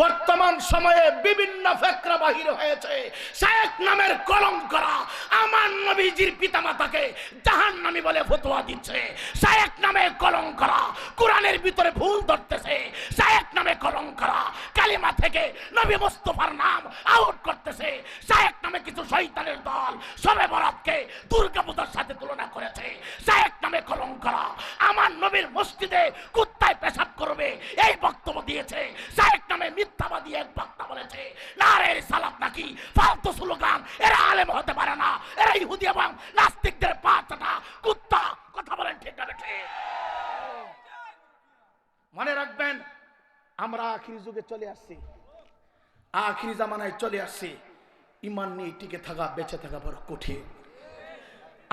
বর্তমান সময়ে বিভিন্ন ফেকরা বাহির হয়েছে। শায়েক নামের কলঙ্করা আমার নবীজির পিতামাতাকে জাহান নামি বলে ফতোয়া দিচ্ছে। শায়েক নামে কলম করা কোরআনের ভিতরে ভুল ধরতেছে। শায়েক নামে কলম করা কালিমা থেকে নবী মুস্তফার নাম আউট করতেছে। শায়েক নামে কিছু শয়তানের দল সবে বরাতকে দুর্গা পূজার সাথে তুলনা করেছে। শায়েক নামে কলঙ্করা আমার নবীর মসজিদে কুত্তায় পারে না। এরা ইহুদি এবং নাস্তিকদের পা চাটা কুত্তা, কথা বলেন ঠিক না ঠিক মনে রাখবেন, আমরা আখিরি যুগে চলে আসছি। আখিরি জামানায় চলে আসছি। ইমান নিয়ে টিকে থাকা, বেঁচে থাকা বড় কঠিন।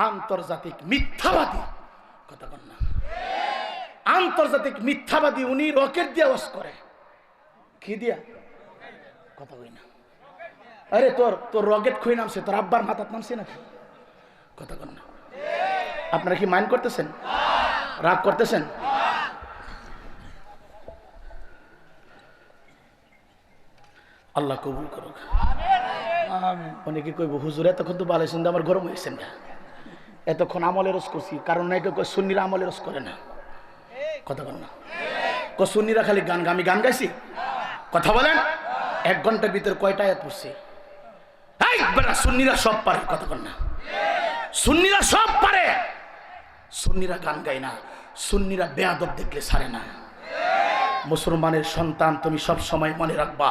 আন্তর্জাতিক মিথ্যাবাদী, কথা বল না। আন্তর্জাতিক মিথ্যাবাদী উনি রকেট দিয়ে ওয়াশ করে। কি দিয়া? কথা কই না। আরে তোর তোর রকেট খুঁয়ে নামছে তোর আব্বার মাথার নামছে নাকি? কথা কন না। আপনারা কি মাইন্ড করতেছেন? রাগ করতেছেন? আল্লাহ কবুল করুক। অনেকে কইব হুজুর এতক্ষণ তো ভালো শুনতে আমার গরম হয়েছে না। এতক্ষণ আমলের রস করছি কারণ নাকি কই সুন্নিরা আমলের রস করে না। কথা বল না। সুন্নিরা খালি গান আমি গান গাইছি? কথা বলেন। এক ঘণ্টার ভিতরে কয়টা আয়াত পড়ছি? সুন্নিরা সব পারে কতক্ষণ না। সুন্নিরা সব পারে। সুন্নিরা গান গায় না, সুন্নিরা দেখলে সারে না। মুসলমানের সন্তান তুমি সব সময় মনে রাখবা,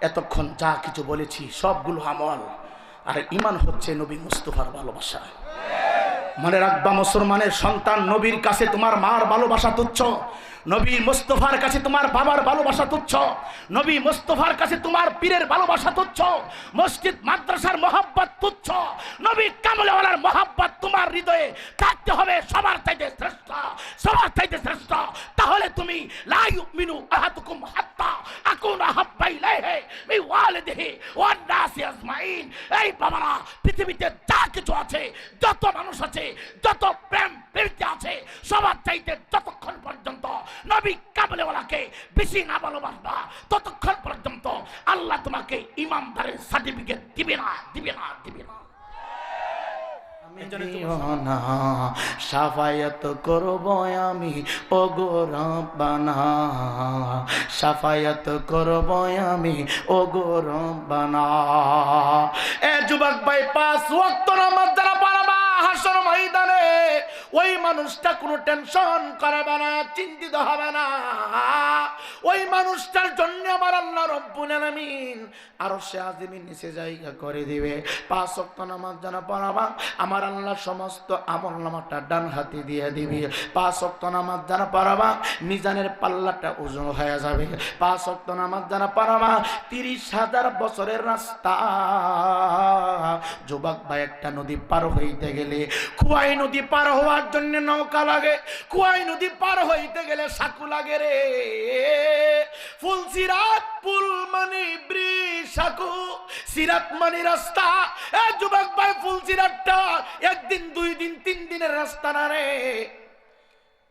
এতক্ষণ যা কিছু বলেছি সবগুলো আমল। আর ইমান হচ্ছে নবী মুস্তফার ভালোবাসা। মনে রাখবা, মুসলমানের সন্তান নবীর কাছে তোমার মার ভালোবাসা তুচ্ছ। নবী মুস্তফার কাছে তোমার বাবার ভালোবাসা তুচ্ছ। নবী মুস্তফার কাছে তোমার পীরের ভালোবাসা তুচ্ছ। মসজিদ, মাদ্রাসার মহাব্বত তুচ্ছ। নবী কামলেওয়ালার মহাব্বত তোমার হৃদয়ে থাকতে হবে, সবার চাইতে শ্রেষ্ঠ, সবার চাইতে শ্রেষ্ঠ। তাহলে তুমি, লা ইউমিনু আহাদুকুম হাত্তা আকুন আহাব্বা ইলাইহি মিন ওয়ালিদিহি ওয়ান নাসি আজমাইন। এই বাবারা, পৃথিবীতে যা কিছু আছে, যত মানুষ আছে, যত প্রেম প্রীতি আছে, সবার চাইতে যতক্ষণ পর্যন্ত নবী কাবলেওয়ালাকে বেশি না ভালোবাসবা, ততক্ষণ পর্যন্ত আল্লাহ তোমাকে ইমানদারের সার্টিফিকেট দিবে না দিবে না দিবে না। না সাফায়াত করব আমি ওগোরবানা সাফায়াত করব আমি ওগোরবানা এ যুবক ভাই পাঁচ ওয়াক্ত নামাজ যারা পারবা হাসর ময়দানে ওই মানুষটা কোনো টেনশন করবে না, চিন্তিত হবে না। ওই মানুষটার জন্য আমার আল্লাহ রব্বুল আলামিন আর সে আজিমিন নিচে জায়গা করে দিবে। পাঁচ ওয়াক্ত নামাজ যারা পড়াবা, আমার আল্লাহ সমস্ত আমল নামাটা ডান হাতে দিয়ে দিবি। পাঁচ ওয়াক্ত নামাজ যারা পড়াবা, মিজানের পাল্লাটা ওজন হয়ে যাবে। পাঁচ ওয়াক্ত নামাজ যারা পড়াবা, তিরিশ হাজার বছরের রাস্তা। যুবক ভাই, একটা নদী পার হইতে গেলে কুয়াই নদী পার হওয়ার জন্য নৌকা লাগে। কুয়াই নদী পার হইতে গেলে সাকু লাগে রে। ফুল সিরাত পুল মানে ব্রিজ সাকু, সিরাত মানে রাস্তা। এ যুবক ভাই ফুল সিরাতটা একদিন, দুই দিন, তিন দিনের রাস্তা না রে।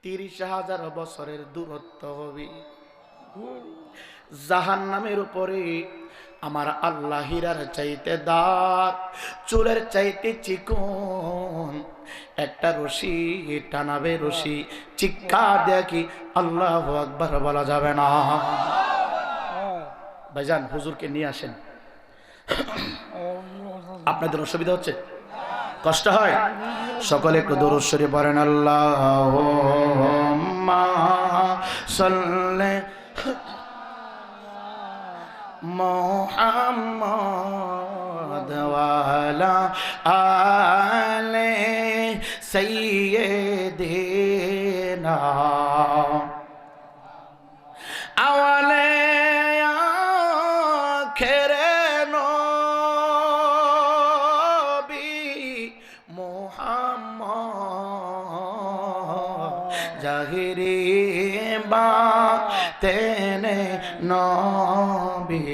তিরিশ হাজার বছরের দূরত্ব হবে। জাহান নামের উপরে আমার আল্লাহ হীরার চাইতে দাঁত, চুলের চাইতে চিকন। একটা রশি, টানাবে রশি চিক্কা দেখি আল্লাহ আকবার বলা যাবে না। ভাইজান, হুজুরকে নিয়ে আসেন। আপনাদের অসুবিধা হচ্ছে? কষ্ট হয়? সকলে একটু দরশ্বরী পড়েন আল্লাহ সাল্লে মোহাম্মদ আলে সাইয়্যিদিনা জাহিরি বা তেনে নবী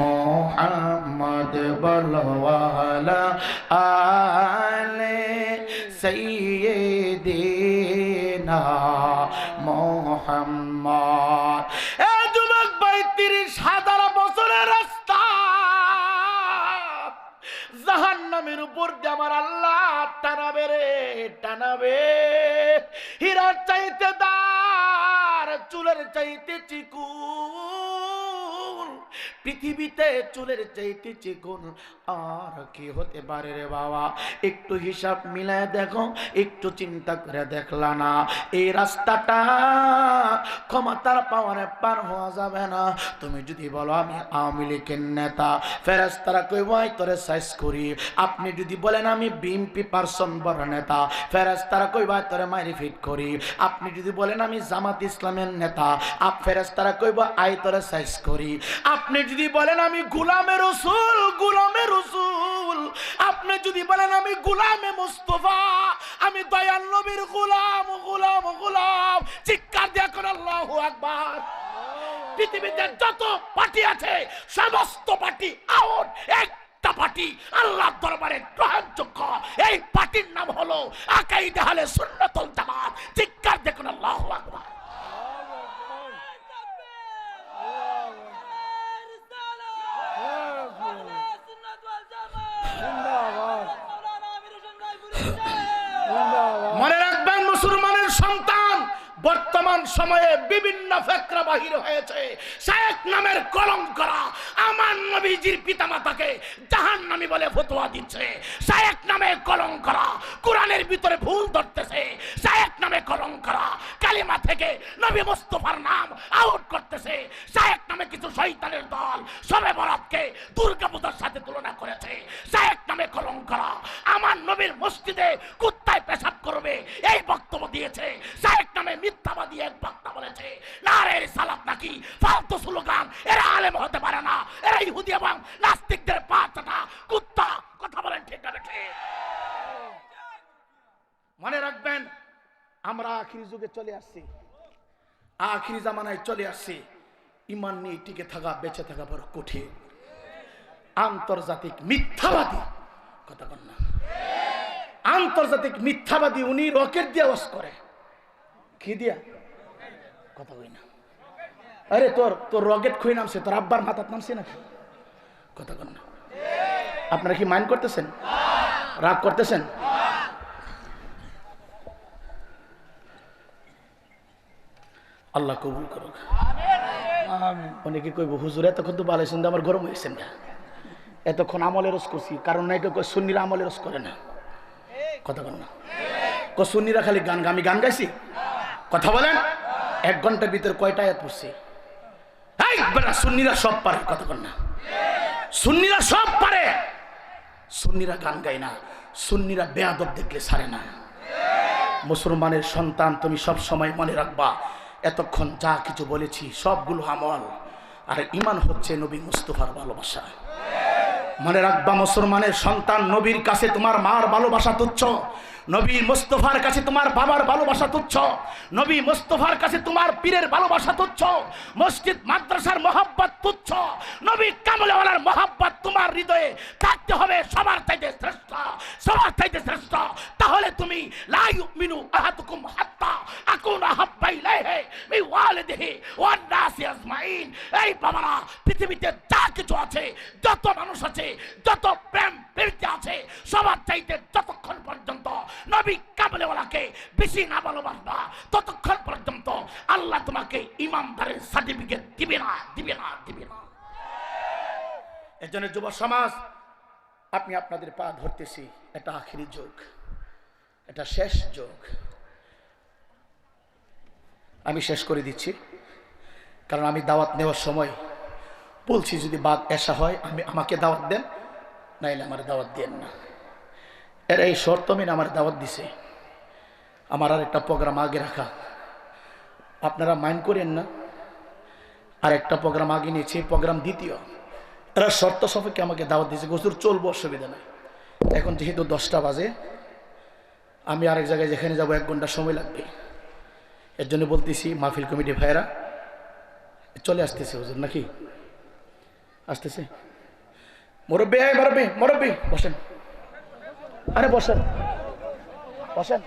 মোহাম্মদ বলওয়ালা আলে সৈয়দিনা মোহাম্মদ। এ যুবক পঁয়ত্রিশ হাজার বছরের রাস্তা। জাহান্নামের উপর দিয়ে আমার আল্লাহ টানাবে রে, টানাবে। চাইতে দার চুলের চাইতে চিকুন। পৃথিবীতে চুলের চাইতে চিকুন আর কি হতে পারে রে বাবা? একটু হিসাব মিলায় দেখো, একটু চিন্তা করে দেখলা না। এই রাস্তাটা ক্ষমতার পাওয়ারে পার হওয়া যাবে না। তুমি যদি বলো আমি আওয়ামী লীগের নেতা ফেরেস্তারা কই ভাই তোরে সাইজ করি। আপনি যদি বলেন আমি বিএমপি পার্সন বড় নেতা ফেরেস্তারা কই ভাই তোরে মারি ফিট করি। আপনি যদি বলেন আমি জামাত ইসলামের নেতা, আপ ফেরেস্তারা কইব আই তোরে সাইজ করি। আপনি যদি বলেন আমি গুলামে রসুল গুলামে রসুল। আপনি যদি বলেন আমি গুলামে মুস্তফা, আমি দয়াল নবীর গুলাম গুলাম গুলাম। চিৎকার দিয়া করে আল্লাহু আকবার। পৃথিবীতে যত পার্টি আছে, সমস্ত পার্টি আউট একটা পার্টি আল্লাহ দরবারে গ্রহণযোগ্য। এই পার্টির নাম হলো আকাইদ হালে সুন্নতুল জামাত। চিৎকার দেখুন আল্লাহু আকবার মনে রাখবেন মুসলমানের সন্তান বর্তমান সময়ে বিভিন্ন ফেকরা বাহির হয়েছে। শায়েক নামের কলম করা আমার নবীজির পিতামাতাকে জাহান নামি বলে ফতোয়া দিচ্ছে। শায়েক নামে কলম করা কোরআনের ভিতরে ভুল ধরতেছে। শায়েক নামে কলম করা কালিমা থেকে নবী মুস্তফার নাম আউট করতেছে। শায়েক নামে কিছু শয়তানের দল সবে বরাতকে দুর্গা পূজার সাথে তুলনা করেছে। শায়েক নামে কলম করা আমার নবীর মসজিদে কুত্তায় পেশাব করবে, এই বক্তব্য দিয়েছে। সালাত নাকি? ফালতু স্লোগান। এরা আলেম হতে পারে না। এরা ইহুদি এবং নাস্তিকদের কুত্তা। কথা বলেন ঠিক না মনে রাখবেন, আমরা আখিরি যুগে চলে আসছি। আখিরি জামানায় চলে আসছি। ইমান নিয়ে টিকে থাকা, বেঁচে থাকা বড় কঠিন। আন্তর্জাতিক মিথ্যাবাদী। কথা বল না। আন্তর্জাতিক মিথ্যাবাদী উনি রকেট দিয়ে ওয়াশ করে। কি দিয়া? কথা কই না। আরে তোর তোর রকেট খুই নামছে, তোর আব্বার মাথার নামছে নাকি? কথা বল না। আপনারা কি মাইন্ড করতেছেন? রাগ করতেছেন? আল্লাহ কবুল করুক। অনেকে কইব, হুজুর, এতক্ষণ তো ভালো শুনতে আমার গরম হয়েছেন না। এতক্ষণ আমলের রস করছি। কারণ নাই কেউ সুন্নিরা আমলের রস করে না। কথা বল না। ক সুন্নিরা খালি গান, আমি গান গাইছি? কথা বলেন? এক ঘণ্টার ভিতরে কয়টা আয়াত পড়ছি? এই বেটা, সুন্নিরা সব পারে, কথা বল না। সুন্নিরা সব পারে। সুন্নিরা গান গায় না, সুন্নিরা বেয়াদব দেখলে ছাড়ে না। মুসলমানের সন্তান তুমি সব সময় মনে রাখবা, এতক্ষণ যা কিছু বলেছি সবগুলো আমল। আর ইমান হচ্ছে নবী মুস্তফার ভালোবাসা। মনে রাখবা, মুসলমানের সন্তান নবীর কাছে তোমার মার ভালোবাসা তুচ্ছ। নবী মুস্তফার কাছে তোমার বাবার ভালোবাসা তুচ্ছ। নবী মুস্তফার কাছে তোমার পীরের ভালোবাসা তুচ্ছ। মসজিদ, মাদ্রাসার মহাব্বত তুচ্ছ। নবী কামলেওয়ালার মহাব্বত তোমার হৃদয়ে থাকতে হবে, সবার চাইতে শ্রেষ্ঠ, সবার চাইতে শ্রেষ্ঠ। তাহলে তুমি লা ইউমিনু আহাদুকুম হাত্তা আকুন আহাব্বা ইলাইহি মিন ওয়ালিদিহি ওয়ান নাসি আজমাইন। এই বাবারা, পৃথিবীতে যা কিছু আছে, যত মানুষ আছে, যত প্রেম প্রীতি আছে, সবার চাইতে যতক্ষণ পর্যন্ত নবী কাবলেওয়ালাকে বেশি না ভালোবাসবা। ততক্ষণ পর্যন্ত আল্লাহ তোমাকে ইমামদারের সার্টিফিকেট দিবে না দিবে না দিবে না। এর জন্য যুব সমাজ, আপনি আপনাদের পা ধরতেছি। এটা আখিরি যুগ, এটা শেষ যুগ। আমি শেষ করে দিচ্ছি, কারণ আমি দাওয়াত নেওয়ার সময় বলছি যদি বাদ এসা হয়, আমি আমাকে দাওয়াত দেন, নাইলে আমার দাওয়াত দেন না। এর এই শর্ত মেনে আমার দাওয়াত দিছে। আমার আর একটা প্রোগ্রাম আগে রাখা। আপনারা মাইন্ড করেন না। আর একটা প্রোগ্রাম আগে নিয়েছি প্রোগ্রাম দ্বিতীয়। এরা শর্ত সাপেক্ষে আমাকে দাওয়াত দিয়েছে গোসুর চলবো, অসুবিধা নাই। এখন যেহেতু দশটা বাজে, আমি আরেক জায়গায় যেখানে যাব, এক ঘণ্টা সময় লাগবে। এর জন্য বলতেছি, মাহফিল কমিটি ভাইয়েরা, চলে আসতেছে হুজুর, নাকি? আসতেছে। মুরব্বী আয় মুরব্বী মুরব্বী, বসেন। আরে বসেন। বসেন।